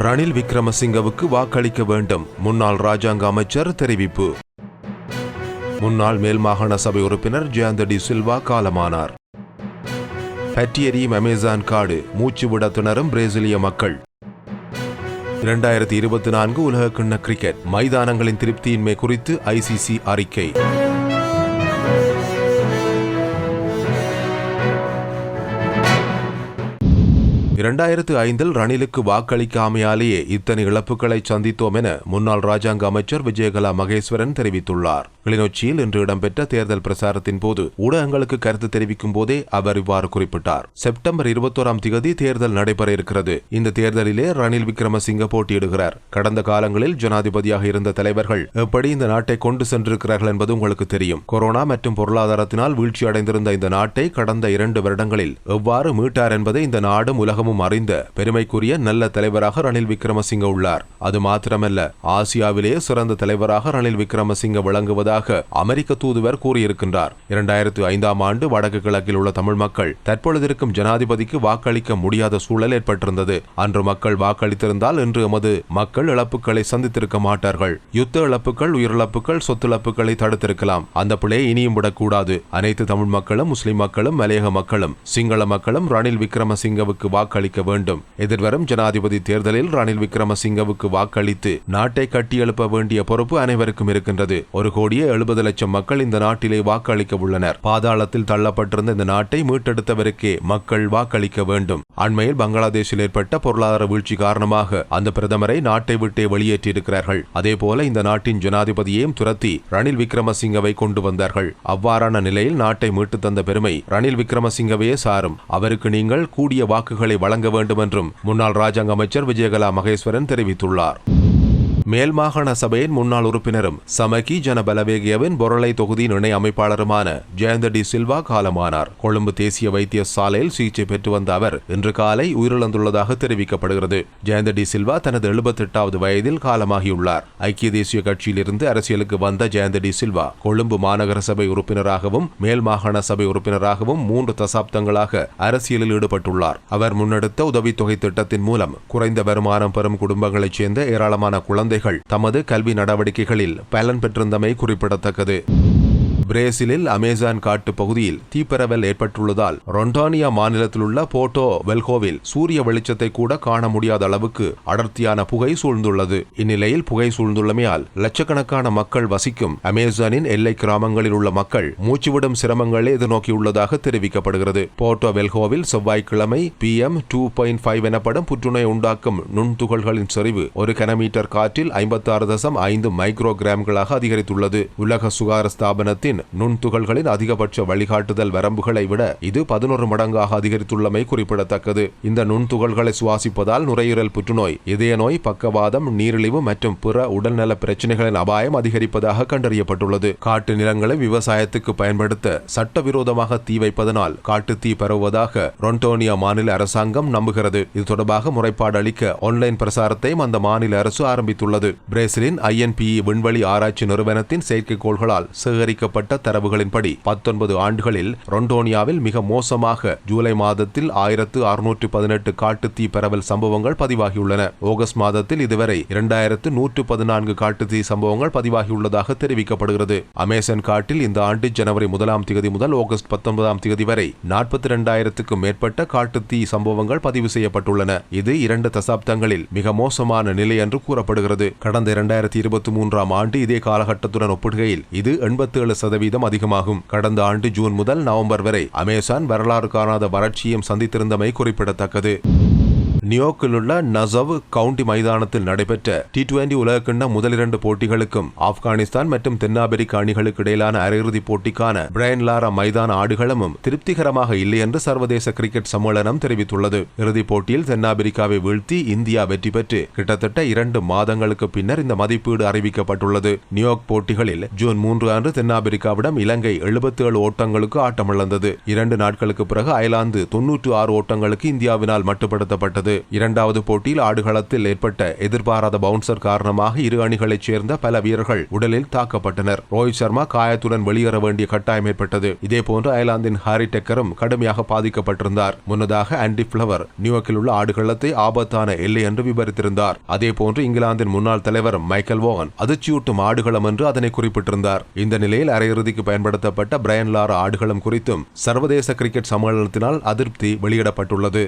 ரணில் விக்ரமசிங்கவுக்கு வாக்களிக்க வேண்டும். முன்னாள் ராஜாங்க அமைச்சர் தெரிவிப்பு. முன்னாள் மேல் மாகாண சபை உறுப்பினர் ஜெயந்த டி சில்வா காலமானார். பற்றியெறியும் அமேசான் காடு மூச்சுவிட திணறும் பிரேசிலிய மக்கள். இரண்டாயிரத்தி இருபத்தி நான்கு உலக கிண்ண கிரிக்கெட் மைதானங்களின் திருப்தியின்மை குறித்து ஐசிசி அறிக்கை. இரண்டாயிரத்து ஐந்தில் ரணிலுக்கு வாக்களிக்காமையாலேயே இத்தனை இழப்புகளை சந்தித்தோம் என முன்னாள் ராஜாங்க அமைச்சர் விஜயகலா மகேஸ்வரன் தெரிவித்துள்ளார். கிளிநொச்சியில் இன்று இடம்பெற்ற தேர்தல் பிரசாரத்தின் போது ஊடகங்களுக்கு கருத்து தெரிவிக்கும் போதே அவர் இவ்வாறு குறிப்பிட்டார். செப்டம்பர் இருபத்தோராம் திகதி தேர்தல் நடைபெற இருக்கிறது. இந்த தேர்தலிலே ரணில் விக்ரமசிங்க போட்டியிடுகிறார். கடந்த காலங்களில் ஜனாதிபதியாக இருந்த தலைவர்கள் எப்படி இந்த நாட்டை கொண்டு சென்றிருக்கிறார்கள் என்பது உங்களுக்கு தெரியும். கொரோனா மற்றும் பொருளாதாரத்தினால் வீழ்ச்சி அடைந்திருந்த இந்த நாட்டை கடந்த இரண்டு வருடங்களில் எவ்வாறு மீட்டார் என்பதை இந்த நாடும் உலகமும் அறிந்த பெருமைக்குரிய நல்ல தலைவராக ரணில் விக்ரமசிங்க உள்ளார். அது மாத்திரமல்ல ஆசியாவிலேயே சிறந்த தலைவராக ரணில் விக்ரமசிங்க விளங்குவதாக அமெரிக்க தூதுவர் கூறியிருக்கின்றார். இரண்டாயிரத்து ஐந்தாம் ஆண்டு வடக்கு கிழக்கில் உள்ள தமிழ் மக்கள் தற்பொழுதிருக்கும் ஜனாதிபதிக்கு வாக்களிக்க முடியாத சூழல் ஏற்பட்டிருந்தது. அன்று மக்கள் வாக்களித்திருந்தால் இன்று எமது மக்கள் இழப்புகளை சந்தித்திருக்க மாட்டார்கள். யுத்த இழப்புகள் உயிரிழப்புகள் சொத்துழப்புகளை தடுத்திருக்கலாம். அந்த பிள்ளையை இனியும் விடக்கூடாது. அனைத்து தமிழ் மக்களும் முஸ்லிம் மக்களும் மலையக மக்களும் சிங்கள மக்களும் ரணில் விக்ரமசிங்கவுக்கு வாக்களிக்க வேண்டும். எதிர்வரும் ஜனாதிபதி தேர்தலில் ரணில் விக்ரமசிங்கவுக்கு வாக்களித்து நாட்டை கட்டியெழுப்ப வேண்டிய பொறுப்பு அனைவருக்கும் இருக்கின்றது. ஒரு கோடி கோடியே எழுபது லட்சம் மக்கள் இந்த நாட்டிலே வாக்களிக்க உள்ளனர். பாதாளத்தில் தள்ளப்பட்டிருந்த இந்த நாட்டை மீட்டெடுத்தவருக்கே மக்கள் வாக்களிக்க வேண்டும். அண்மையில் பங்களாதேஷில் ஏற்பட்ட பொருளாதார வீழ்ச்சி காரணமாக அந்த பிரதமரை நாட்டை விட்டே வெளியேற்றியிருக்கிறார்கள். அதேபோல இந்த நாட்டின் ஜனாதிபதியையும் துரத்தி ரணில் விக்ரமசிங்கவை கொண்டு வந்தார்கள். அவ்வாறான நிலையில் நாட்டை மீட்டு தந்த பெருமை ரணில் விக்ரமசிங்கவையே சாரும். அவருக்கு நீங்கள் கூடிய வாக்குகளை வழங்க வேண்டும் என்றும் முன்னாள் ராஜாங்க அமைச்சர் விஜயகலா மகேஸ்வரன் தெரிவித்துள்ளார். மேல் மாகாண சபையின் முன்னாள் உறுப்பினரும் சமகி ஜன பலவேகியவின் பொருளை தொகுதியின் இணை அமைப்பாளருமான ஜெயந்த டி சில்வா காலமானார். கொழும்பு தேசிய வைத்தியசாலையில் சிகிச்சை பெற்று வந்த அவர் இன்று காலை உயிரிழந்துள்ளதாக தெரிவிக்கப்படுகிறது. ஜெயந்த டி சில்வா தனது எழுபத்தெட்டாவது வயதில் காலமாகியுள்ளார். ஐக்கிய தேசிய கட்சியிலிருந்து அரசியலுக்கு வந்த ஜெயந்த டி சில்வா கொழும்பு மாநகர சபை உறுப்பினராகவும் மேல் மாகாண சபை உறுப்பினராகவும் மூன்று தசாப்தங்களாக அரசியலில் ஈடுபட்டுள்ளார். அவர் முன்னெடுத்த உதவித்தொகை திட்டத்தின் மூலம் குறைந்த வருமானம் பெறும் குடும்பங்களைச் சேர்ந்த ஏராளமான குழந்தைகள் தமது கல்வி நடவடிக்கைகளில் பலன் பெற்றிருந்தமை குறிப்பிடத்தக்கது. பிரேசிலில் அமேசான் காட்டு பகுதியில் தீப்பரவல் ஏற்பட்டுள்ளதால் ரொண்டானியா மாநிலத்தில் உள்ள போட்டோ வெல்கோவில் சூரிய வெளிச்சத்தை கூட காண முடியாத அளவுக்கு அடர்த்தியான புகை சூழ்ந்துள்ளது. இந்நிலையில் புகை சூழ்ந்துள்ளமையால் லட்சக்கணக்கான மக்கள் வசிக்கும் அமேசானின் எல்லை கிராமங்களில் உள்ள மக்கள் மூச்சுவிடும் சிரமங்களை எதிர்நோக்கியுள்ளதாக தெரிவிக்கப்படுகிறது. போர்ட்டோ வெல்கோவில் செவ்வாய்க்கிழமை P M two point five எனப்படும் புற்றுநோய் உண்டாக்கும் நுண்துகள்களின் செறிவு ஒரு கனமீட்டர் காற்றில் ஐம்பத்தாறு தசம் ஐந்து மைக்ரோ கிராம்களாக அதிகரித்துள்ளது. உலக சுகாதார ஸ்தாபனத்தின் நுண்துகள்களின் அதிகபட்ச வழிகாட்டுதல் வரம்புகளை விட இது பதினொரு மடங்காக அதிகரித்துள்ளமை குறிப்பிடத்தக்கது. இந்த நுண்துகள்களை சுவாசிப்பதால் நுரையீரல் புற்றுநோய் இதய நோய் பக்கவாதம் நீரிழிவு மற்றும் பிற உடல்நல பிரச்சனைகளின் அபாயம் அதிகரிப்பதாக கண்டறியப்பட்டுள்ளது. காட்டு நிலங்களை விவசாயத்துக்கு பயன்படுத்த சட்டவிரோதமாக தீ வைப்பதனால் காட்டு தீ பரவுவதாக ரொண்டோனியா மாநில அரசாங்கம் நம்புகிறது. இது தொடர்பாக முறைப்பாடு அளிக்க ஆன்லைன் பிரசாரத்தையும் அந்த மாநில அரசு ஆரம்பித்துள்ளது. பிரேசிலின் ஐஎன்பிஇ விண்வெளி ஆராய்ச்சி நிறுவனத்தின் செயற்கைக்கோள்களால் சேகரிக்கப்பட்ட வெளியிடப்பட்ட தரவுகளின்படி பத்தொன்பது ஆண்டுகளில் ரொண்டோனியாவில் மிக மோசமாக ஜூலை மாதத்தில் ஆயிரத்து அறுநூற்று பதினெட்டு காட்டு தீ பரவல் சம்பவங்கள் பதிவாகியுள்ளன. ஆகஸ்ட் மாதத்தில் இதுவரை இரண்டாயிரத்து நூற்று பதினான்கு காட்டு தீ சம்பவங்கள் பதிவாகியுள்ளதாக தெரிவிக்கப்படுகிறது. அமேசன் காட்டில் இந்த ஆண்டு ஜனவரி முதலாம் தேதி முதல் ஆகஸ்ட் பத்தொன்பதாம் தேதி வரை நாற்பத்தி இரண்டாயிரத்துக்கும் மேற்பட்ட காட்டு தீ சம்பவங்கள் பதிவு செய்யப்பட்டுள்ளன. இது இரண்டு தசாப்தங்களில் மிக மோசமான நிலை என்று கூறப்படுகிறது. கடந்த இரண்டாயிரத்தி இருபத்தி மூன்றாம் ஆண்டு இதே காலகட்டத்துடன் ஒப்பிடுகையில் இது எண்பத்தி ஏழு சதவீதம் அதிகமாகும். கடந்த ஆண்டு ஜூன் முதல் நவம்பர் வரை அமேசான் வரலாறு காணாத வறட்சியும் சந்தித்திருந்தமை குறிப்பிடத்தக்கது. நியோக்கில் உள்ள நசவ் கவுண்டி மைதானத்தில் நடைபெற்ற டி டுவெண்டி உலகக்கிண்ண முதலிரண்டு போட்டிகளுக்கும் ஆப்கானிஸ்தான் மற்றும் தென்னாப்பிரிக்க அணிகளுக்கு இடையிலான அரையிறுதிப் போட்டிக்கான பிரையன் லாரா மைதான ஆடுகளமும் திருப்திகரமாக இல்லை என்று சர்வதேச கிரிக்கெட் சம்மேளனம் தெரிவித்துள்ளது. இறுதிப் போட்டியில் தென்னாப்பிரிக்காவை வீழ்த்தி இந்தியா வெற்றி பெற்று கிட்டத்தட்ட இரண்டு மாதங்களுக்கு பின்னர் இந்த மதிப்பீடு அறிவிக்கப்பட்டுள்ளது. நியூயார்க் போட்டிகளில் ஜூன் மூன்று அன்று தென்னாப்பிரிக்காவிடம் இலங்கை எழுபத்தி ஏழு ஓட்டங்களுக்கு ஆட்டமிழந்தது. இரண்டு நாட்களுக்கு பிறகு அயர்லாந்து தொன்னூற்று ஆறு ஓட்டங்களுக்கு இந்தியாவினால் மட்டுப்படுத்தப்பட்டது. வெளியானது இரண்டாவது போட்டியில் ஆடுகளத்தில் ஏற்பட்ட எதிர்பாராத பவுன்சர் காரணமாக இரு அணிகளைச் சேர்ந்த பல வீரர்கள் உடலில் தாக்கப்பட்டனர். ரோஹித் சர்மா காயத்துடன் வெளியேற வேண்டிய கட்டாயம் ஏற்பட்டது. இதேபோன்று அயர்லாந்தின் ஹாரி டெக்கரும் கடுமையாக பாதிக்கப்பட்டிருந்தார். முன்னதாக ஆண்டி பிளவர் நியூயார்க்கில் உள்ள ஆடுகளத்தை ஆபத்தான எல்லை என்று விவரித்திருந்தார். அதேபோன்று இங்கிலாந்தின் முன்னாள் தலைவர் மைக்கேல் வோகன் அதிர்ச்சியூட்டும் ஆடுகளம் என்று அதனை குறிப்பிட்டிருந்தார். இந்த நிலையில் அரையிறுதிக்கு பயன்படுத்தப்பட்ட பிரையன் லாரா ஆடுகளம் குறித்தும் சர்வதேச கிரிக்கெட் சம்மேளனத்தினால் அதிருப்தி வெளியிடப்பட்டுள்ளது.